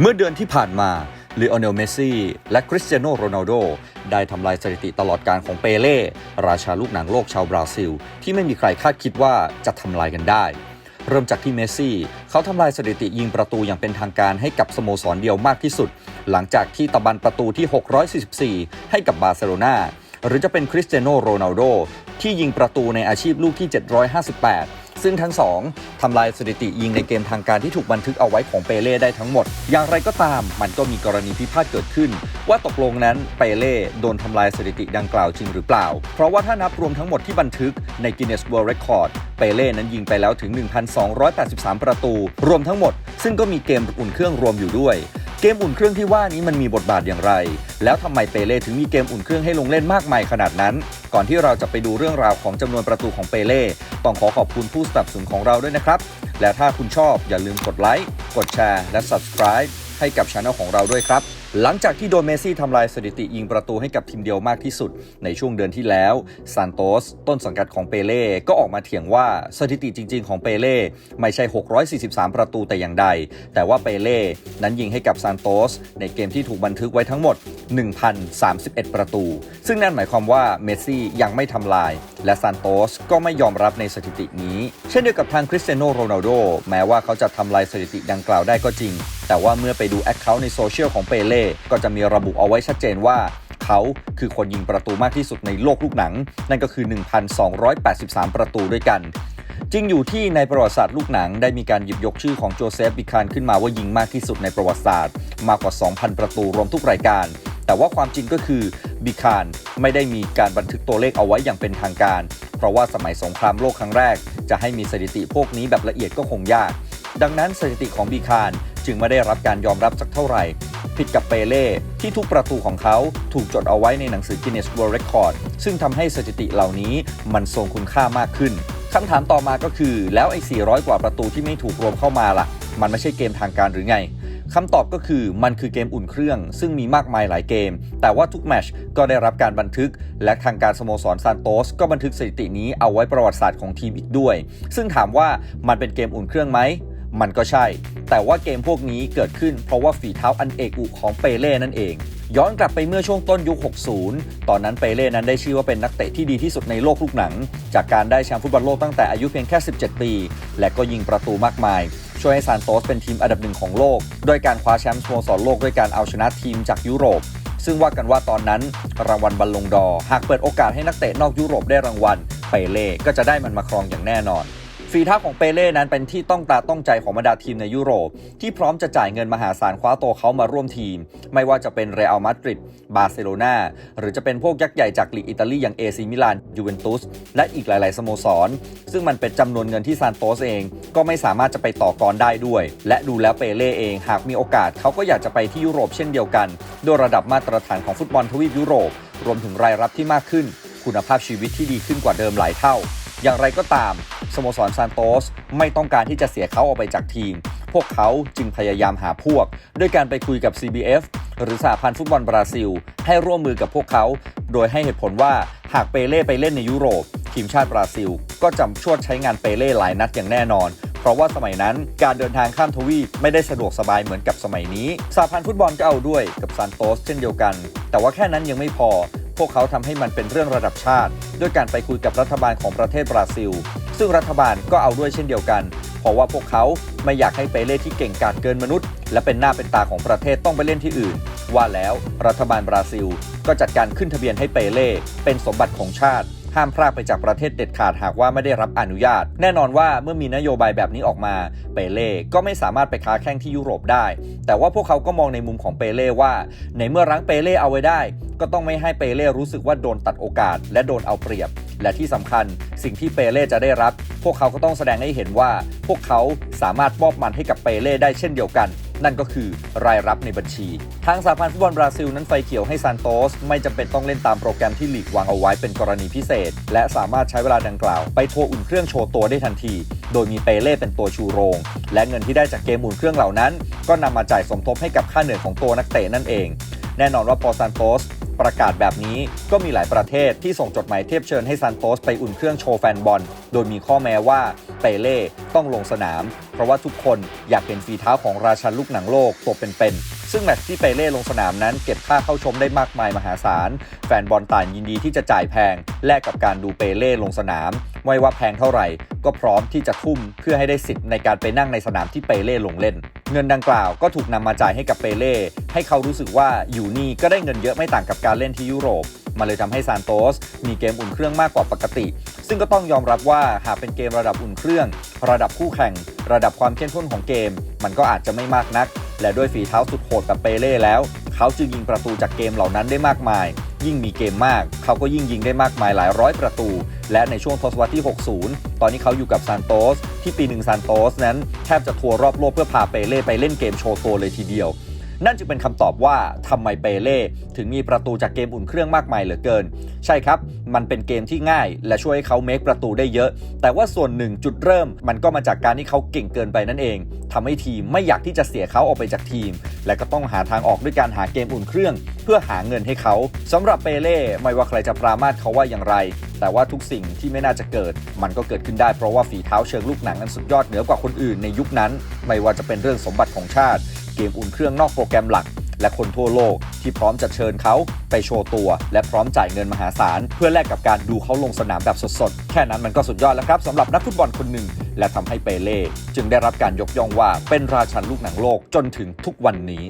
เมื่อเดือนที่ผ่านมาลีโอเนลเมสซี่และคริสเตียโนโรนัลโดได้ทำลายสถิติตลอดการของเปเล่ ราชาลูกหนังโลกชาวบราซิล ที่ไม่มีใครคาดคิดว่าจะทำลายกันได้ เริ่มจากที่เมสซี่ เขาทำลายสถิติยิงประตูอย่างเป็นทางการให้กับสโมสรเดียวมากที่สุด หลังจากที่ตะบันประตูที่ 644 ให้กับบาร์เซโลนาหรือจะเป็นคริสเตียโนโรนัลโดที่ยิงประตูในอาชีพลูกที่ 758 ซึ่งทั้งสองทำลายสถิติยิงในเกมทางการที่ถูกบันทึกเอาไว้ของเปเล่ได้ทั้งหมด อย่างไรก็ตาม มันก็มีกรณีพิพาทเกิดขึ้น ว่าตกลงนั้นเปเล่โดนทำลายสถิติดังกล่าวจริงหรือเปล่า เพราะว่าถ้านับรวมทั้งหมดที่บันทึกใน Guinness World Record เปเล่นั้นยิงไปแล้วถึง 1,283 ประตู รวมทั้งหมด ซึ่งก็มีเกมอุ่นเครื่องรวมอยู่ด้วย เกมอุ่นเครื่องที่ว่านี้มันมีบทบาทอย่างไร แล้วทำไมเปเล่ถึงมีเกมอุ่นเครื่องให้ลงเล่นมากมายขนาดนั้น ก่อนที่เราจะไปดูเรื่องราวของจำนวนประตูของเปเล่ต้องขอขอบคุณผู้สนับสนุนของเราด้วยนะครับ และถ้าคุณชอบอย่าลืมกดไลค์กดแชร์และ subscribe ให้กับช anel ของเราด้วยครับ หลังจากที่โดนเมซี่ทำลายสถิติยิงประตูให้กับทีมเดียวมากที่สุด ในช่วงเดือนที่แล้วซานโตสต้นสังกัดของเปเล่ก็ออกมาเถียงว่าสถิติจริง ๆ ของเปเล่ไม่ใช่ 643 ประตูแต่อย่างใด แต่ว่าเปเล่นั้นยิงให้กับซานโตสในเกมที่ถูกบันทึกไว้ทั้งหมด 1,031 ประตู ซึ่งนั่นหมายความว่าเมซี่ยังไม่ทำลาย และซานโตสก็ไม่ยอมรับในสถิตินี้ เช่นเดียวกับทางคริสเตียโนโรนัลโดแม้ว่าเขาจะทำลายสถิติดังกล่าวได้ก็จริงแต่ว่าเมื่อไปดูแอคเคาท์ในโซเชียลของเปเล่ก็จะมีระบุเอาไว้ชัดเจนว่าเขาคือคนยิงประตูมากที่สุดในโลกลูกหนัง นั่นก็คือ 1,283 ประตูด้วยกัน จริงอยู่ที่ในประวัติศาสตร์ลูกหนังได้มีการหยิบยกชื่อของโจเซฟบิคานขึ้นมาว่ายิงมากที่สุดในประวัติศาสตร์ มากกว่า 2,000 ประตูรวมทุกรายการ แต่ว่าความจริงก็คือบิคานไม่ได้มีการบันทึกตัวเลขเอาไว้อย่างเป็นทางการ เพราะว่าสมัยสงครามโลกครั้งแรก จะให้มีสถิติพวกนี้แบบละเอียดก็คงยาก ดังนั้นสถิติของบิคาน จึงไม่ได้รับการยอมรับสักเท่าไหร่ ผิดกับเปเล่ที่ทุกประตูของเขาถูกจดเอาไว้ในหนังสือ Guinness World Record ซึ่งทำให้สถิติเหล่านี้มันทรงคุณค่ามากขึ้นคำถามต่อมาก็คือ แล้วไอ้ 400 กว่าประตูที่ไม่ถูกรวมเข้ามาล่ะ มันไม่ใช่เกมทางการหรือไงคำตอบก็คือมันคือเกมอุ่นเครื่อง ซึ่งมีมากมายหลายเกม แต่ว่าทุกแมชก็ได้รับการบันทึก และทางการสโมสรซานโตสก็บันทึกสถิตินี้เอาไว้ประวัติศาสตร์ของทีมอีกด้วย ซึ่งถามว่ามันเป็นเกมอุ่นเครื่องไหม มันก็ใช่ แต่ว่าเกมพวกนี้เกิดขึ้นเพราะว่าฝีเท้าอันเอกอุของเปเล่นั่นเอง ย้อนกลับไปเมื่อช่วงต้นยุค 60 ตอนนั้นเปเล่นั้นได้ชื่อว่าเป็นนักเตะที่ดีที่สุดในโลกลูกหนัง จากการได้แชมป์ฟุตบอลโลกตั้งแต่อายุเพียงแค่ 17 ปี และก็ยิงประตูมากมาย ช่วยให้ซานโตสเป็นทีมอันดับหนึ่งของโลกโดยการคว้าแชมป์สโมสรโลกด้วยการเอาชนะทีมจากยุโรปซึ่งว่ากันว่าตอนนั้นรางวัลบัลลงดอร์หากเปิดโอกาสให้นักเตะนอกยุโรปได้รางวัล เปเล่ก็จะได้มันมาครองอย่างแน่นอน ฝีเท้าของเปเล่นั้นเป็นที่ต้องตาต้องใจของบรรดาทีมในยุโรป ที่พร้อมจะจ่ายเงินมหาศาลคว้าตัวเขามาร่วมทีม ไม่ว่าจะเป็นเรอัลมาดริดบาร์เซโลนาหรือจะเป็นพวกยักษ์ใหญ่จากลีกอิตาลีอย่างเอซีมิลานยูเวนตุสและอีกหลาย ๆ สโมสร ซึ่งมันเป็นจำนวนเงินที่ซานโตสเอง ก็ไม่สามารถจะไปต่อกรได้ด้วย และดูแล้วเปเล่เองหากมีโอกาสเขาก็อยากจะไปที่ยุโรปเช่นเดียวกันโดยระดับมาตรฐานของฟุตบอลทวีปยุโรป รวมถึงรายรับที่มากขึ้น คุณภาพชีวิตที่ดีขึ้นกว่าเดิมหลายเท่า อย่างไรก็ตาม สโมสรซานโตสไม่ต้องการที่จะเสียเขาออกไปจากทีม พวกเขาจึงพยายามหาพวก ด้วยการไปคุยกับ CBF หรือสหพันธ์ฟุตบอลบราซิล ให้ร่วมมือกับพวกเขา โดยให้เหตุผลว่าหากเปเล่ไปเล่นในยุโรป ทีมชาติบราซิล ก็จำชวดใช้งานเปเล่หลายนัดอย่างแน่นอนเพราะว่าสมัยนั้นการเดินทางข้ามทวีปไม่ได้สะดวกสบายเหมือนกับสมัยนี้สหพันธ์ฟุตบอลก็เอาด้วยกับซานโตสเช่นเดียวกัน แต่ว่าแค่นั้นยังไม่พอ พวกเขาทำให้มันเป็นเรื่องระดับชาติ ด้วยการไปคุยกับรัฐบาลของประเทศบราซิล ซึ่งรัฐบาลก็เอาด้วยเช่นเดียวกัน เพราะว่าพวกเขาไม่อยากให้เปเล่ที่เก่งกาจเกินมนุษย์ และเป็นหน้าเป็นตาของประเทศต้องไปเล่นที่อื่น ว่าแล้วรัฐบาลบราซิล ก็จัดการขึ้นทะเบียนให้เปเล่เป็นสมบัติของชาติ ห้ามพรากไปจากประเทศเด็ดขาดหากว่าไม่ได้รับอนุญาต แน่นอนว่าเมื่อมีนโยบายแบบนี้ออกมา เปเล่ก็ไม่สามารถไปค้าแข่งที่ยุโรปได้ แต่ว่าพวกเขาก็มองในมุมของเปเล่ว่า ในเมื่อรั้งเปเล่เอาไว้ได้ ก็ต้องไม่ให้เปเล่รู้สึกว่าโดนตัดโอกาส และโดนเอาเปรียบ และที่สำคัญ สิ่งที่เปเล่จะได้รับ พวกเขาก็ต้องแสดงให้เห็นว่า พวกเขาสามารถมอบมันให้กับเปเล่ได้เช่นเดียวกัน นั่นก็คือรายรับในบัญชี ทางสาพันธ์ฟุตบอลบราซิลนั้นไฟเขียวให้ซานโตส ไม่จำเป็นต้องเล่นตามโปรแกรมที่ลีกวางเอาไว้เป็นกรณีพิเศษ และสามารถใช้เวลาดังกล่าว ไปทัวร์อุ่นเครื่องโชว์ตัวได้ทันที โดยมีเปเล่เป็นตัวชูโรง และเงินที่ได้จากเกมอุ่นเครื่องเหล่านั้น ก็นำมาจ่ายสมทบให้กับค่าเหนื่อยของตัวนักเตะนั่นเอง แน่นอนว่าพอซานโตส ประกาศแบบนี้ก็มีหลายประเทศที่ส่งจดหมายเทียบเชิญให้ซันโตสไปอุ่นเครื่องโชว์แฟนบอล โดยมีข้อแม้ว่าเปเล่ต้องลงสนาม เพราะว่าทุกคนอยากเห็นฝีเท้าของราชันลูกหนังโลกตัวเป็นๆซึ่งแมตช์ที่เปเล่ลงสนามนั้นเก็บค่าเข้าชมได้มากมายมหาศาล แฟนบอลต่างยินดีที่จะจ่ายแพงแลกกับการดูเปเล่ลงสนาม ไม่ว่าแพงเท่าไหร่ ก็พร้อมที่จะทุ่มเพื่อให้ได้สิทธิ์ในการไปนั่งในสนามที่เปเล่ลงเล่น เงินดังกล่าวก็ถูกนำมาจ่ายให้กับเปเล่ให้เขารู้สึกว่าอยู่นี่ก็ได้เงินเยอะไม่ต่างกับการเล่นที่ยุโรปมาเลยทำให้ซานโตสมีเกมอุ่นเครื่องมากกว่าปกติ ซึ่งก็ต้องยอมรับว่าหากเป็นเกมระดับอุ่นเครื่อง ระดับคู่แข่ง ระดับความเข้มข้นของเกม มันก็อาจจะไม่มากนัก และด้วยฝีเท้าสุดโหดแบบเปเล่แล้ว เขาจึงยิงประตูจากเกมเหล่านั้นได้มากมาย ยิ่งมีเกมมาก เขาก็ยิ่งยิงได้มากมายหลายร้อยประตู และในช่วงทศวรรษที่ 60 ตอนนี้เขาอยู่กับซานโตสที่ปีหนึ่งซานโตสนั้นแทบจะทัวร์รอบโลกเพื่อพาเปเล่ไปเล่นเกมโชว์ตัวเลยทีเดียว นั่นจึงเป็นคำตอบว่าทำไมเปเล่ถึงมีประตูจากเกมอุ่นเครื่องมากมายเหลือเกิน ใช่ครับ มันเป็นเกมที่ง่าย และช่วยให้เขาเมคประตูได้เยอะ แต่ว่าส่วนหนึ่งจุดเริ่ม มันก็มาจากการที่เขาเก่งเกินไปนั่นเองทำให้ทีมไม่อยากที่จะเสียเขาออกไปจากทีม และก็ต้องหาทางออกด้วยการหาเกมอุ่นเครื่อง เพื่อหาเงินให้เขาสำหรับเปเล่ไม่ว่าใครจะปรามาสเขาว่าอย่างไร แต่ว่าทุกสิ่งที่ไม่น่าจะเกิด มันก็เกิดขึ้นได้เพราะว่าฝีเท้าเชิงลูกหนังนั้นสุดยอดเหนือกว่าคนอื่นในยุคนั้น ไม่ว่าจะเป็นเรื่องสมบัติของชาติ เกมอุ่นเครื่องนอกโปรแกรมหลัก และคนทั่วโลกที่พร้อมจะเชิญเขาไปโชว์ตัว และพร้อมจ่ายเงินมหาศาล เพื่อแลกกับการดูเขาลงสนามแบบสดๆ แค่นั้นมันก็สุดยอดแล้วครับสำหรับนักฟุตบอลคนหนึ่ง และทำให้เปเล่จึงได้รับการยกย่องว่าเป็นราชันลูกหนังโลกจนถึงทุกวันนี้